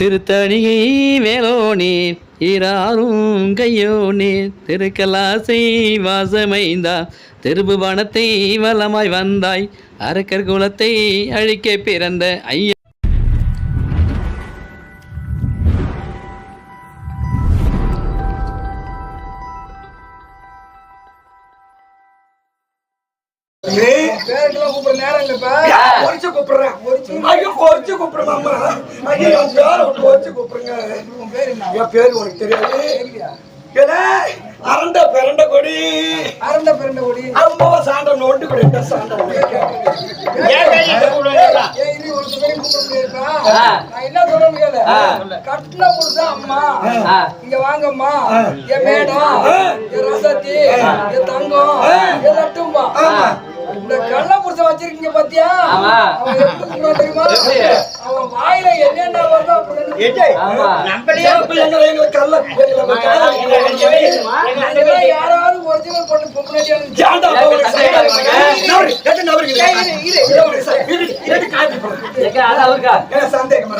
திருத்தணியை வேலோனே ஈராரும் கையோனே திருக்கலாசை வாசமைந்தா திருபுவனத்தை வளமாய் வந்தாய். அரக்கர் குலத்தை அழிக்க பிறந்த ஐயா உன் பேர் உனக்கு தெரியாது? அரண்ட பிறண்ட கொடி. அறந்த பிறந்த கொடி. அம்மா சாண்ட நோண்டு கொடி. என்ன சாண்ட ஏன் இது ஒரு சுவரையும் கூப்பிட முடியாதுப்பா? நான் என்ன முடியாது கட்டின புருஷன் அம்மா. இங்க வாங்கம்மா. என் மேடம். என் ரசத்தி. என் தங்கம். என் லட்டும்பா இந்த கள்ள புருஷன் வச்சிருக்கீங்க பாத்தியா அவன் எப்படி கூப்பிடுவான் தெரியுமா அவன் வாயில என்னென்ன வருதோ அப்படி எங்களுக்கு கல்ல அதெல்லாம் யாராவது ஒரிஜினல் பொண்ணு பொம்பளையா இருந்துச்சு ஜாண்டா போவனுக்கு சைடா இருக்கு. நவரு, எட்டு நவருக்கு இது. இரு, இரு. நவரு, சை, இரு, இரு, காப்பி போடு. என்ன சந்தேகம்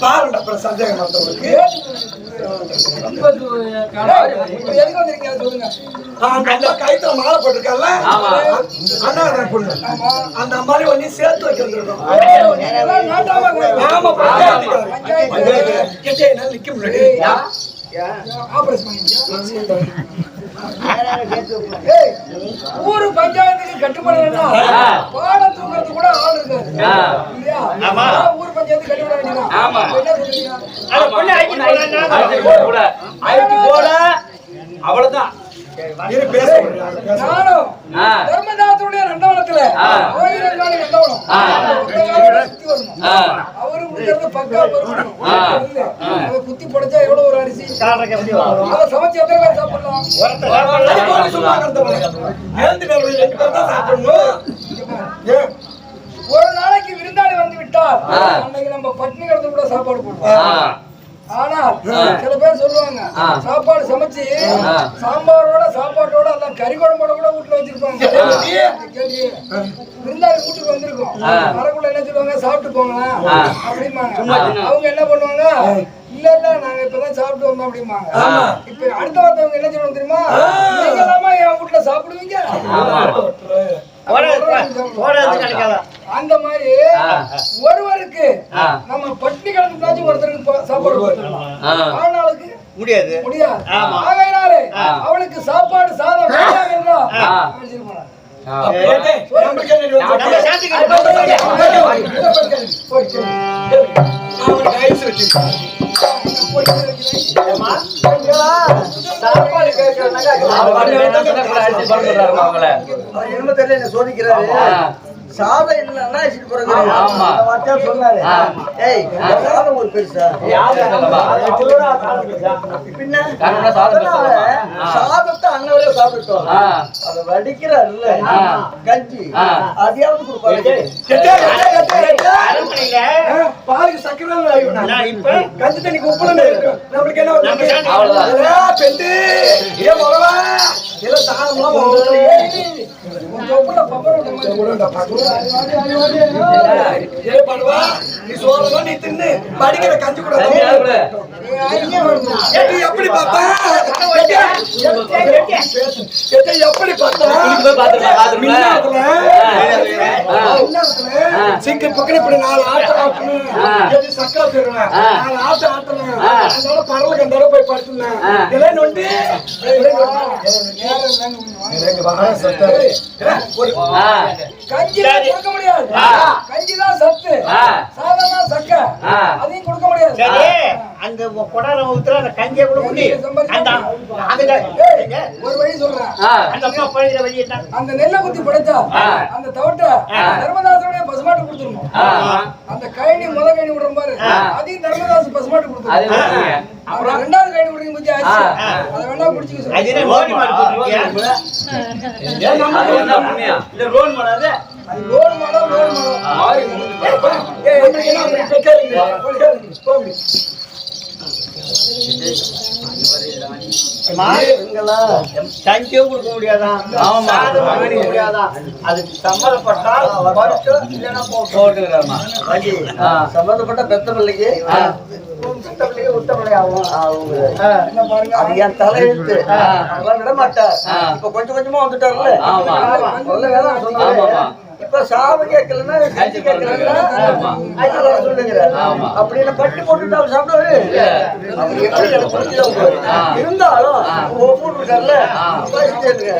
பாருடா அப்புறம் சந்தேகம் அம்மா கைத்துல மாலை போட்டிருக்கல்ல அண்ணா பொண்ணு. அந்த அம்மாவை ஒண்ணு சேர்த்து வைக்க வந்திருக்கோம் இதெல்லாம் நாட்டாம இருக்குது. ஆமா. பஞ்சாயத்துக்காரர். பஞ்சாயத்து. கிட்ட என்னால நிக்க முடியாது ஆபரேஷன்? ஏய், ஊரு பஞ்சாயத்துக்கு கட்டுப்படலைன்னா பாடம் தூக்குறது கூட ஆள் இருக்காது. நானும் தர்மதாசனுடைய நந்தவனத்துல நந்தவனம். காலத்துல சுத்தி வரணும். அவரு முடிக்கிறது பக்கா அதை குத்தி படைச்சா எவ்வளவு ஒரு அரிசி? அதை சமைச்சு எத்தனை பேர் சாப்பிடலாம்? சாப்பிடணும்? ஒரு நாளைக்கு விருந்தாளி வந்து விட்டால் அன்னைக்கு நம்ம பட்னி கிடந்து கூட சாப்பாடு போடுவோம். ஆனால் சில பேர் சொல்லுவாங்க சாப்பாடு சமைச்சு சாம்பாரோட சாப்பாட்டோட அந்த கறி குழம்போட கூட வீட்டுல வச்சிருப்பாங்க. விருந்தாளி வீட்டுக்கு வந்திருக்கோம். வரக்குள்ள என்ன சொல்லுவாங்க? சாப்பிட்டு போங்களேன். அப்படிம்பாங்க. அவங்க என்ன பண்ணுவாங்க? இல்ல இல்ல நாங்க இப்பதான் சாப்பிட்டு வந்தோம் அப்படிம்பாங்க. இப்ப அடுத்த வார்த்தை என்ன சொல்லுவாங்க தெரியுமா? நீங்க எல்லாமா என் வீட்டுல சாப்பிடுவீங்க. அந்த மாதிரி ஒருவருக்கு நம்ம பட்டினி கிடந்தாச்சும் ஒருத்தருக்கு சாப்பாடு. ஆனாளுக்கு முடியாது. முடியாது. அவளுக்கு சாப்பாடு சாதம் என்றா என்ன சாப்பாடு சோதிக்கிறாரு சாதம் இல்லைன்னா அந்த வார்த்தையா சொன்னாரு. ஏய் சாதம் ஒரு பெருசா? பின்ன அதனால சாதத்தை அண்ணவரே சாப்பிட்டோம் அதை வடிக்கிறாருல்ல. கஞ்சி. அதையாவது கொடுப்பாரு. பாலுக்கு சக்கரை எல்லாம் ஆயிடும். கஞ்சி தண்ணிக்கு உப்பு எல்லாம் இருக்கும். நம்மளுக்கு என்ன பெண்டு, ஏ, தானம்லாம் போகுது. ஏ, படுவா, நீ நீ தின்னு, படிக்கிற கஞ்சி கூட எப்படி பார்த்தா? எப்படி பார்த்தா? பக்கம் இப்படி நாலு ஆட்டம் ஆட்டணும். சக்கரை தருவேன். நாலு ஆட்டம் ஆட்டணும். அதனால பரவல கண்டோட போய் படுத்துனேன். இதெல்லாம் நொண்டி, ஒரு கஞ்சி தான் கொடுக்க முடியாது. கஞ்சி தான் சத்து. சாதம் தான் சக்க. அதையும் கொடுக்க முடியாது. சரி. அந்த கொடாரம் ஊத்துற அந்த கஞ்சியை கூட அந்த ஒரு வழி சொல்றேன். அந்த அம்மா பழகிற வழி என்ன? அந்த நெல்லை குத்தி படைச்சா அந்த தவட்டை தர்மதாசனுடைய பசுமாட்டு கொடுத்துருணும் அந்த கழனி முத கழனி விடுற பாரு. அதையும் தர்மதாஸ் பசுமாட்டு கொடுத்துருணும் அப்புறம்? ரெண்டாவது கழனி விடுறீங்க பத்தி ஆச்சு அதை வேணா குடிச்சுக்க அது சொல்லு என்ன மோடி மாடு போட்டுருக்கியா இந்த ரோல் மாடாது லோன் மாடம் லோன். தேங்க்யூ கொடுக்க முடியாதான் அதுக்கு. சம்பந்தப்பட்ட பெத்த பிள்ளைக்கு தலையெழுத்து விட மாட்டார். இப்ப கொஞ்சம் கொஞ்சமா வந்துட்டார்ல. இப்ப சாவு கேட்கலன்னா கஞ்சி கேட்கலன்னா ஆமா. ஐயா சொல்லுங்கிறார் ஆமா. அப்படி என்ன பட்டு போட்டுட்டு அவர் சாப்பிடுவாரு. இருந்தாலும் ஒவ்வொரு இருக்கார்ல ஆ. பேசிட்டே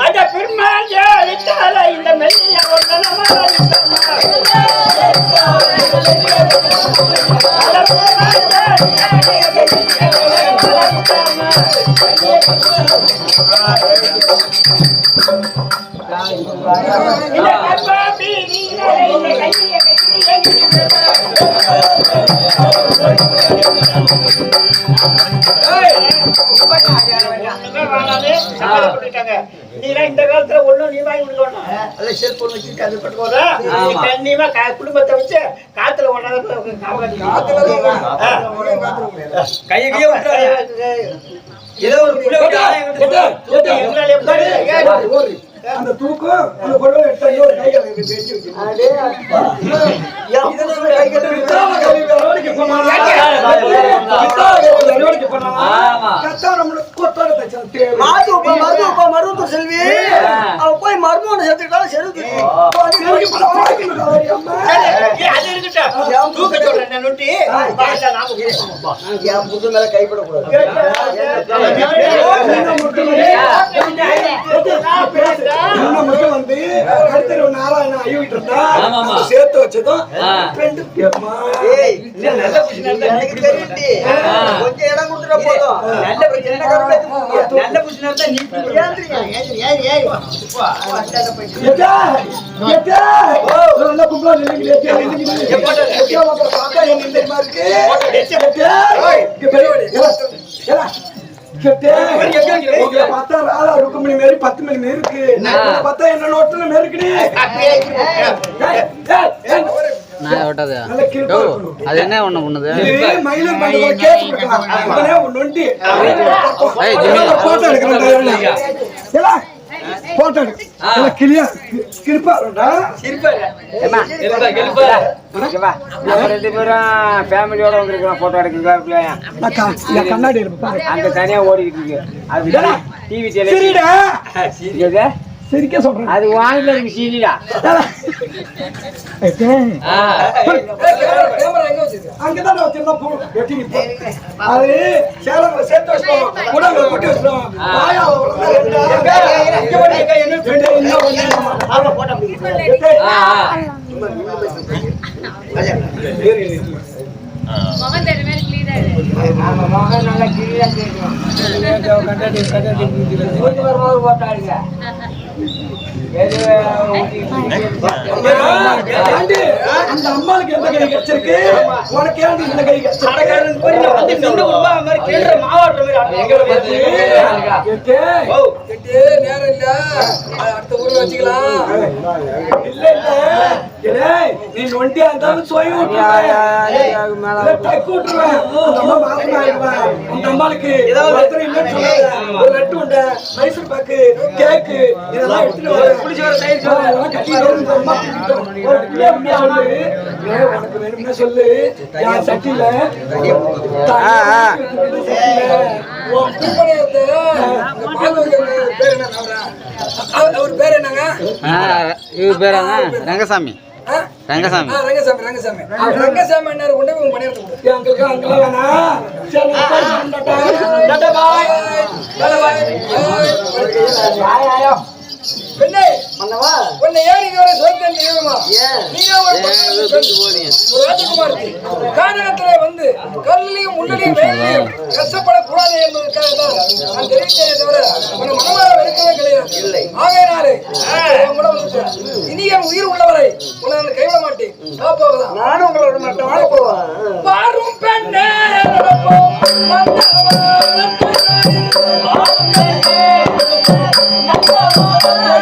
அட பெருமாள் இந்த மெல்லிய இந்த காலத்துல ஒண்ணும் நீ வாங்கி கொடுக்கணும் அல்ல செல்போன் வச்சுட்டு அது பட்டு போதா? நீ கா- குடும்பத்தை வச்சு காத்துல ஒண்ணாத கையை கையை ஏதோ ஒரு அந்த தூக்கம் அந்த பொருளை எடுத்து இன்னொரு கை கழுவி பேசி வச்சு அடே அப்பா. என் புருஷனை கை கட்டி வித்தாம கழுவி நடவடிக்கை பண்ணானா? வித்தாம கழுவி நடவடிக்கை பண்ணானா? ஆமா. கத்தா நம்மள கொத்தோட தச்சான் தேவை. மாதுப்பா மருதுப்பா மருது செல்வி அவ போய் மருமகனை சேர்த்துக்கிட்டாலும் செலுத்து. என் புது மேல கைப்படக்கூடாது என்ன மட்டும் வந்து- கருத்தறிவு நாராயணன் ஐயோகிட்டு இருந்தா ஆமாமா. சேர்த்து வச்சதும். ரெண்டு. கொஞ்சம் இடம் கொடுத்துட்டா போதும். நல்ல பிரச்சனை. நல்ல இருந்தா நீ என்ன இருக்கு? பார்த்தா ராதா ருக்குமணி மாரி பத்து மணி மாரி இருக்கு. பார்த்தா என்ன நோட்டுல மாரி. நான் விட்டது. அது என்ன ஒண்ணு பண்ணுது. ஏய், ஜிம்மி. போட்டோ எடுக்கிறேன் தயாரில்லையா? ஏலா, போட்டோ எடு. நல்லா கிளியா, நம்ம ரெண்டு பேரும் ஃபேமிலியோட வந்திருக்கிறோம் போட்டோ என் கண்ணாடி. அந்த தனியா ஓடிட்டு இருக்கு. அது டிவி. சிரிக்க சொல்றேன். அது வாங்கிட்டு இருக்கு சீனிடா அங்கதான் வச்சிருந்தா போ. வெட்டி. அது சேலங்களை சேர்த்து கூட்டி. வாயா, தெரியுமே மகன் நல்லா போட்டாருங்க அந்த அம்மாளுக்கு எந்த கை கிடைச்சிருக்கு உனக்கு ஏன்டி இந்த கை கிடைச்சிருக்கு எட்டு. எட்டு நேரம் இல்ல அடுத்த ஊர்ல வச்சுக்கலாம் இல்ல இல்ல மைசூர் பாக்கு, கேக்கு, இதெல்லாம் எடுத்துட்டு வா. அதெல்லாம் கட்டிட்டு வந்து இந்த அம்மா திட்டிட்டோம். ஒரு பிள்ளை உண்மையா சொல்லு. ஏய், உனக்கு வேணும்னா சொல்லு. என் சட்டியில? அவரா? பேர் என்னங்க? இவர் பேர் என்ன? ரங்கசாமி? ரங்கசாமி. ரங்கசாமி ரங்கசாமி. ரங்கசாமி என்ன கொண்டு அங்கிள். சரி. டாடா. பாய். டாடா பாய். பாய். பெண்ணே மன்னவா? உன்னை ஏன் இதுவரை சோதனை தெய்வமா? நீங்க ஒரு. ஒரு ராஜகுமாரி கானகத்திலே வந்து கல்லையும் முள்ளையும் வேலையும் கஷ்டப்படக்கூடாது என்பதற்காக தான் நான் தெரிவித்தேனே தவிர உன்னை மனமாற வெறுக்கவே கிடையாது. ஆகையினாலே உன் கூட வந்துட்டேன். இனி என் உயிர் உள்ளவரை உன்னை நான் கைவிட மாட்டேன். காப்போவதான் நானும் உங்களோட மட்டும் வாழ போவேன் பாரும் பெண்ணே நடப்போம். மன்னவன் ஆ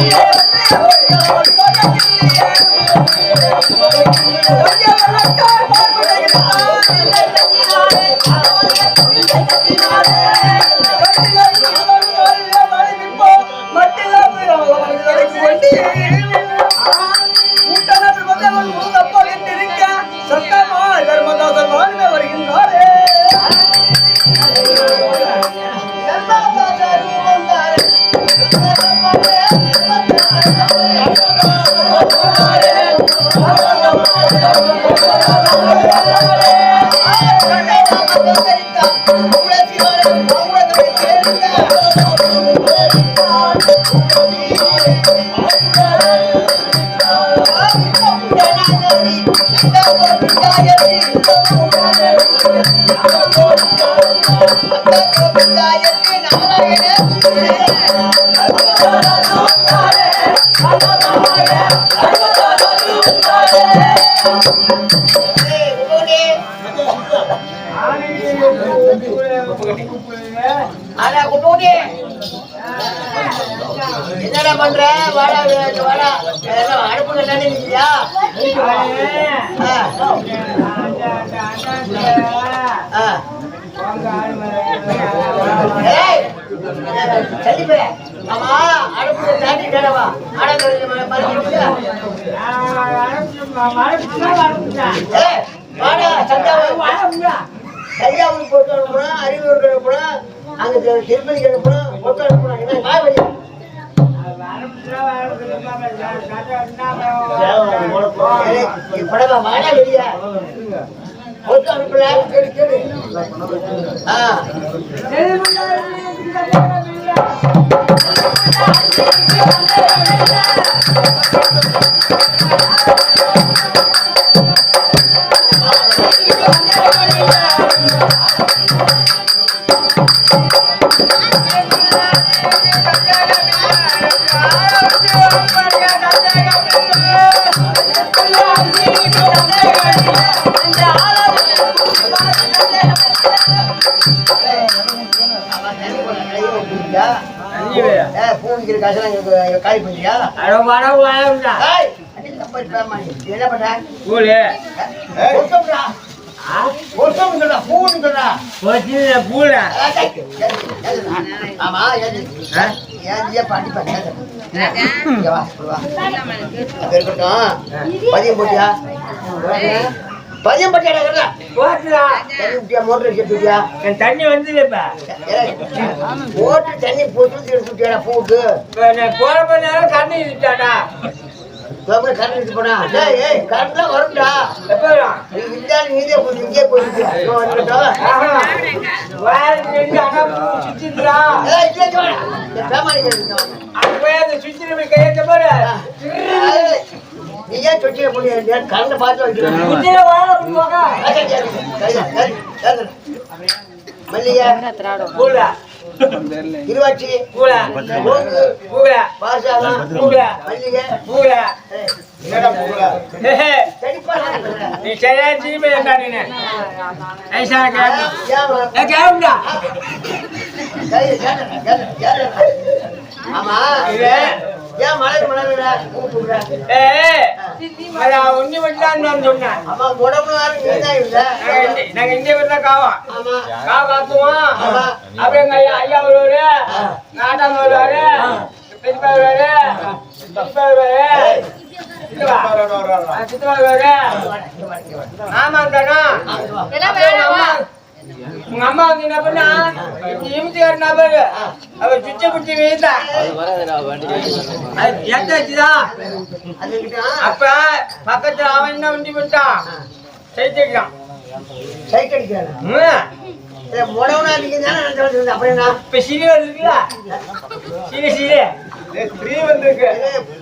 சத்தமா Ada aku tuh deh. என்னடா பண்ற? வாடா வாடா அடுப்புல தானே ஆமா அடுப்புல தாண்டி மறுபடியும் போட்டு அனுப்புறோம் அனுப்புறோம் அங்க திருப்பதிக்கு அனுப்புறோம். போட்டு அனுப்புறோம் என்ன அனுப்பல ஆ பூமிக்கிற காசெல்லாம் இங்க காலி பண்ணியா என்ன பண்ற. ஆமா. பதியம் போட்டியா? பதியம் போட்டியாடா சொல்றா. தண்ணி விட்டியா மோட்டர் எடுத்து விட்டியா தண்ணி வந்து போட்டு தண்ணி போட்டு எடுத்து விட்டியாடா பூவுக்கு. போற நேரம் தண்ணி கவர்மெண்ட் கரண்ட் எடுத்து போனா. ஏய் கரண்ட்லாம் வரும்டா நீதே போய் இங்கே போயிட்டு இந்த கையெழுத்த பாரு. நீ ஏன் சொட்டியை பண்ணி கரண்ட் பார்த்து வைக்கிறேன் பூல, திருவாச்சி பூல, நோக்கு பூல, பாசாலம் பூல, மல்லிகை. சரிப்பா நீ சரியா இருந்தா நீனு. ஐசா கேளுடா. ஆமா. ஏன் மலர்? ஏய், அது மட்டும் நான் சொன்னேன். ஆமா உடம்பு யாரும் நீ தான் இல்ல. நாங்க இந்த- நாங்க இந்த வீட்டுல காவோம் ஆமா. காவு காத்துவோம் ஆமா. அப்படியே எங்க ஐயா வருவாரு. நாட்டாம வருவாரு. பெரியப்பா வருவாரு. பெரியப்பா வருவாரு. சித்தப்பா. தானா? உங்க அம்மா வந்து என்ன பண்ணா? இமிச்சுக்கார நபர். அவர் சுச்ச அது எத்தாச்சுதான் அதுக்கிட்ட அப்ப பக்கத்துல அவன் என்ன வண்டி சைட் அடிக்கிறானா ம். முடவனா நீங்க என்ன? இப்ப சீனி வந்துருக்குல்ல சீனி சீனி த்ரீ வந்திருக்கு.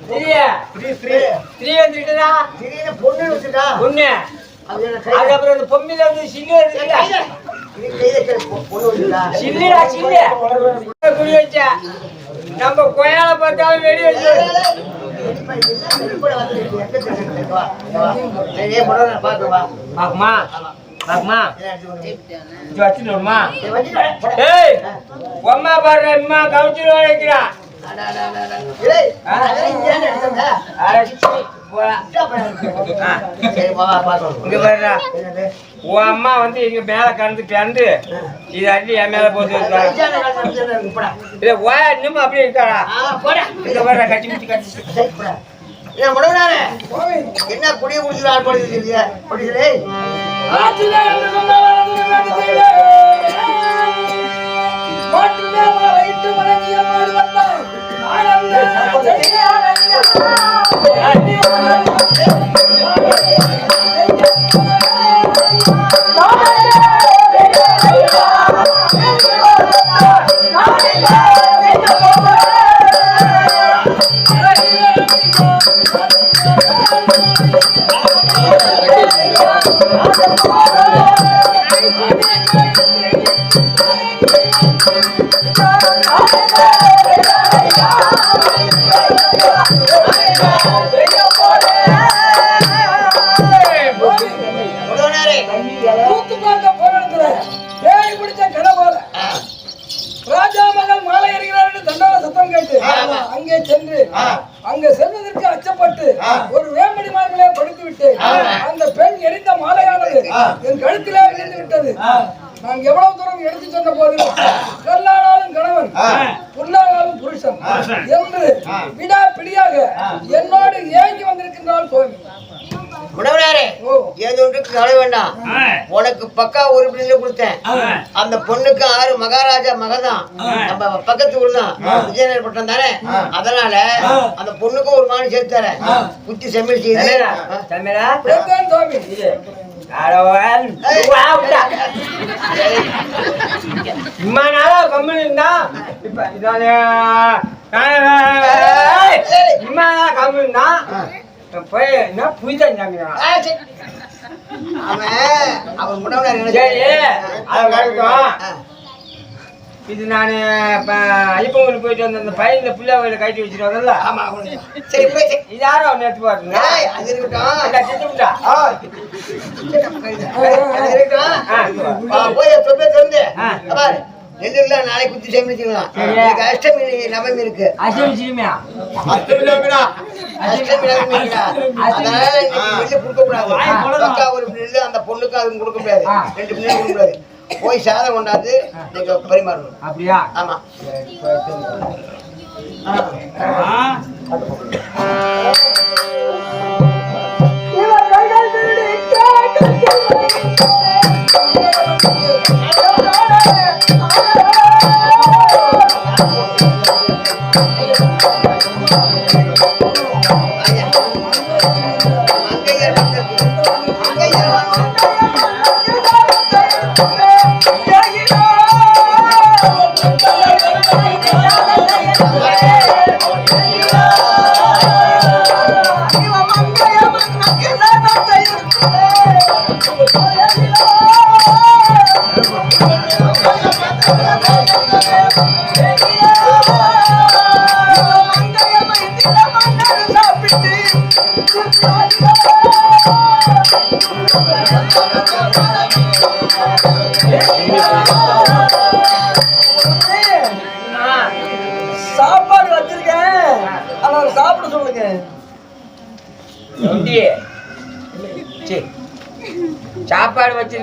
சீனியா த்ரீ த்ரீ த்ரீ வந்துட்டுதா? திடீர்னு பொண்ணு. வந்து சில்லு சில்லுடா சில்லு. குடி வச்ச. நம்ம கொயால பார்த்தாலும் வெடி வச்சு பாக்குமா? பாக்குமா? இது வச்சுடுமா ஏய் அம்மா பாரு அம்மா கவுச்சு வைக்கிறா. இங்க பாருடா உன் அம்மா வந்து எங்க மேல கறந்து கறந்து இது என் மேல போட்டு இல்ல இன்னும் அப்படியே இருக்காடா இங்க பாருடா கட்டி முட்டி கட்டி என்ன குடிய குடிச்சு ஆள் என்று அங்கே சென்று அங்க செல்வதற்கு அச்சப்பட்டு ஒரு வேம்படி மார்பிலே படுத்து விட்டு அந்த பெண் எரிந்த மாலையானது என் கழுத்திலே விழுந்து விட்டது. நான் எவ்வளவு தூரம் எடுத்து சொன்ன போதிலும் கல்லானாலும் கணவன் புல்லானாலும் புருஷன் என்று விடா பிடியாக என்னோடு ஏங்கி வந்திருக்கின்றாள் சுவாமி உணவனாரே ஓ. ஏதோ ஒன்றுக்கு கவலை வேண்டாம். உனக்கு பக்கா ஒரு பிள்ளை கொடுத்தேன். அந்த பொண்ணுக்கு ஆறு மகாராஜா மகதான் நம்ம பக்கத்து ஊர் தான் விஜயநகர் பட்டம் தானே? அதனால அந்த பொண்ணுக்கும் ஒரு மாடு சேர்த்து தரேன். குத்தி செம்மல் செய்து. தமிழா இம்மா நாளா கம்மன் இருந்தா? இப்ப இதானே? இம்மா நாளா கம்மன் இருந்தா? போய் என்ன. அவன் ஆ. இது நான் இப்போ போயிட்டு வந்த அந்த பையன் இந்த பிள்ளை வயல கட்டி வச்சுட்டு வந்தல ஆமா அவன் சரி போய் சரி. இது யாரும் அவன் எடுத்து பாருங்க அது இருக்கட்டும் கையில. போய் திறந்து. பாரு இல்ல நாளைக்கு குத்தி செமிச்சிக்கலாம். இன்னைக்கு அஷ்டமி நவமி இருக்கு. அஷ்டமி இருக்குடா. அதனால நெல்லு கொடுக்க கூடாது ஒரு நெல்லு அந்த பொண்ணுக்கு அது கொடுக்க முடியாது. ரெண்டு பிள்ளை கொடுக்க போய் சாதம் கொண்டாந்து நீங்க பரிமாறணும். அப்படியா? ஆமா. அங்கேயே Thank you.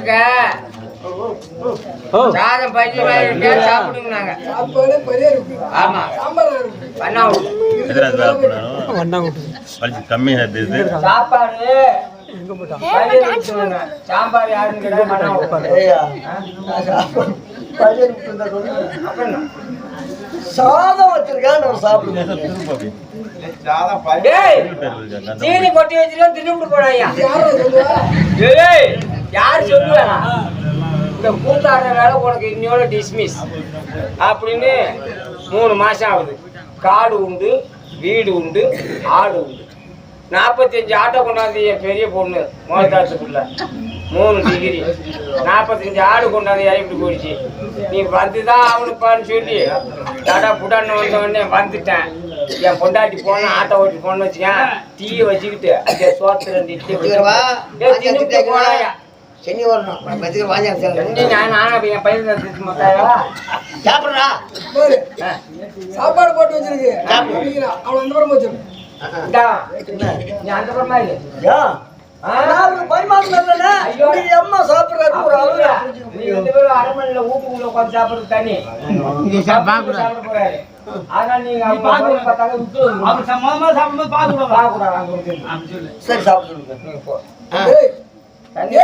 இருக்க. சாதம் பஞ்சு மாதிரி இருக்க. சாப்பிடுங்க நாங்க ஆமா. பண்ணா விட்டு சாப்பாடு. சாம்பார் யாருன்னு கேட்டா பண்ணா விட்டு சாதம் வச்சிருக்கேன் நான் சாப்பிடுங்க டேய், சீனி கொட்டி யாரும் சொல்லுவா? ஏய் யார் சொல்லுவா? இந்த கூத்தாடுற வேலை உனக்கு இன்னையோட டிஸ்மிஸ் அப்படின்னு மூணு மாசம் ஆகுது. காடு உண்டு வீடு உண்டு ஆடு உண்டு. நாற்பத்தஞ்சு ஆட்டோ கொண்டாந்து என் பெரிய பொண்ணு மோகதாசுக்குள்ள மூணு டிகிரி நாற்பத்தஞ்சு ஆடு கொண்டாந்து இறக்கிட்டு போயிடுச்சு. நீ வந்துதான் அவனுப்பான்னு சொல்லி தடா புடான்னு வந்த உடனே வந்துட்டேன். என் பொண்டாட்டி போனா ஆட்டோ ஓட்டி போன வச்சுக்கேன் டீயை வச்சுக்கிட்டு அந்த சோத்துல போனாயா வரணும். பத்துக்கு வாங்கி நான் நானும் என் பையன் சாப்பிட்றா. பாரு. சாப்பாடு போட்டு வச்சிருக்கு. அவன் அந்த பக்கம் வச்சிருக்கு இந்தா, நீ அந்த இரு. அரண்மனையில வீட்டுக்குள்ள உட்கார்ந்து சாப்பிடுறது இருந்து. சரி சாப்பிடுங்க தண்ணி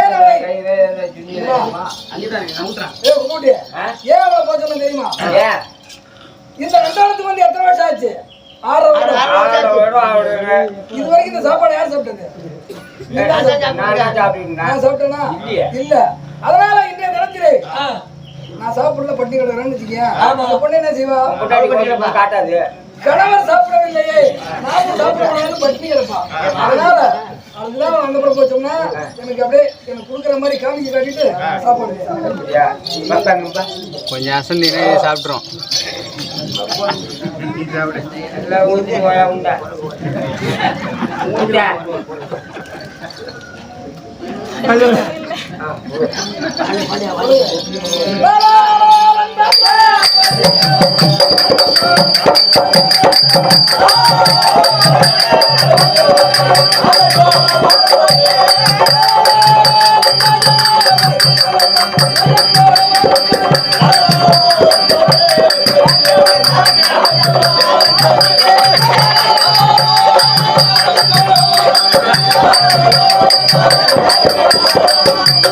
தெரியுமா? இந்த ரெண்டாயிரத்துக்கு வந்து எத்தனை வருஷம் ஆச்சு? ஆறு. இது வரைக்கும் இந்த சாப்பாடு யார் சாப்பிட்டது? நான் சாப்பிட்டேனா. இல்ல. அதனால இன்றைய தினத்திலே நான் சாப்பிடல பட்டி கிடக்குறேன்னு வச்சுக்கேன் பொண்ணு என்ன செய்வா? காட்டாது. கணவர் சாப்பிடவில்லையே. நாமும் சாப்பிடக்கூடாதுன்னு பட்டினி கிடப்பா. அதனால அதுதான் அந்த படம் போச்சோம்னா எனக்கு அப்படியே எனக்கு கொடுக்குற மாதிரி காமிக்க காட்டிட்டு சாப்பாடு சாப்பிட்றோம் எல்லாம் ஊத்தி போயா உண்டா? உண்டா? ஆ? தண்ணி ஊத்துங்க. என்ன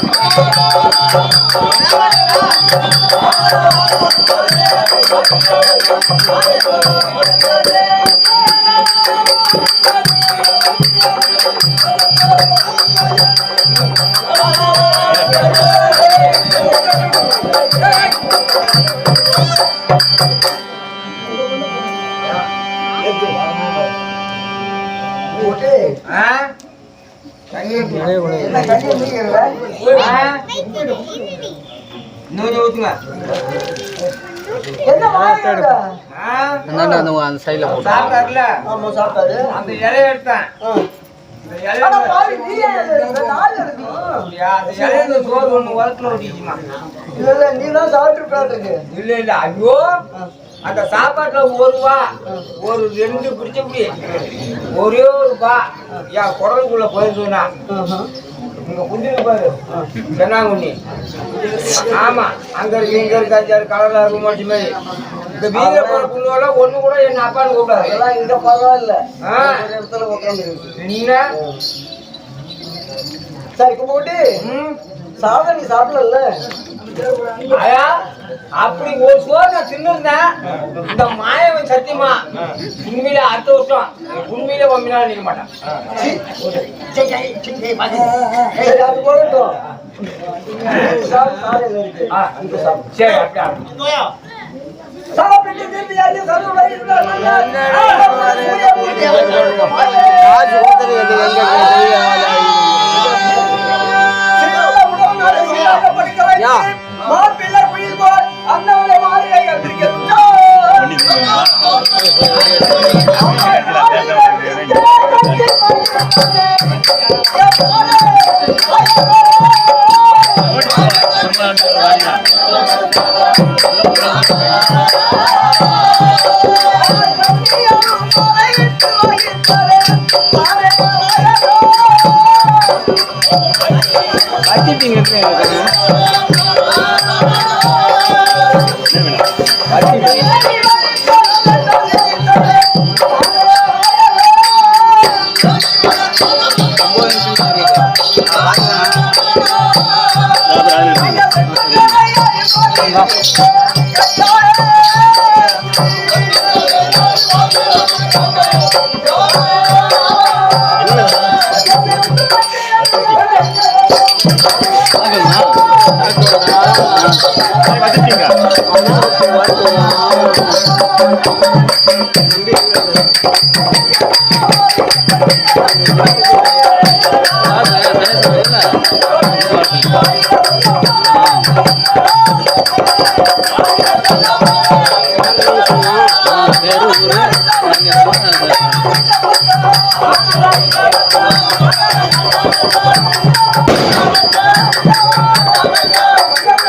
கண்ணி நீங்கிறல ஆ? அந்த அந்த போட்டு அந்த இலைய எடுத்தேன் சாப்பிட்டு இல்ல இல்ல ஐயோ அந்த சாப்பாட்டுல ஒரு ஒரு ரெண்டு பிடிச்ச புடி ஒரே ஒரு பா என் குரலுக்குள்ள போயிருந்தா இங்க குந்திருக்கு பாரு. சென்னாங்குண்ணி ஆமா அங்க இருக்கு இங்க இருக்கு அஞ்சாறு கலர்ல இருக்கும் மட்டும் மாதிரி இந்த வீர போற புண்ணுவெல்லாம் ஒண்ணு கூட என்ன அப்பான்னு கூப்பிடாது. அதெல்லாம் இங்க பரவாயில்ல. இடத்துல உட்காந்து என்ன? சரி கும்பிட்டு. ம்? சாதம் நீ சாப்பிடல அப்படி ஒரு சோறு நான் தின்னுருந்தேன். இந்த மாயவன் சத்தியமா? உண்மையில அடுத்த வருஷம் உண்மையில ஒம்பினா நிக்க மாட்டான். சரி அது போகட்டும். சாப்பிட்டு சாப்பிட்டு மாப்பிள்ளை குயில் போல் அண்ணவளை மாறியை வச்சிட்டீங்க ஆ Oh, my God.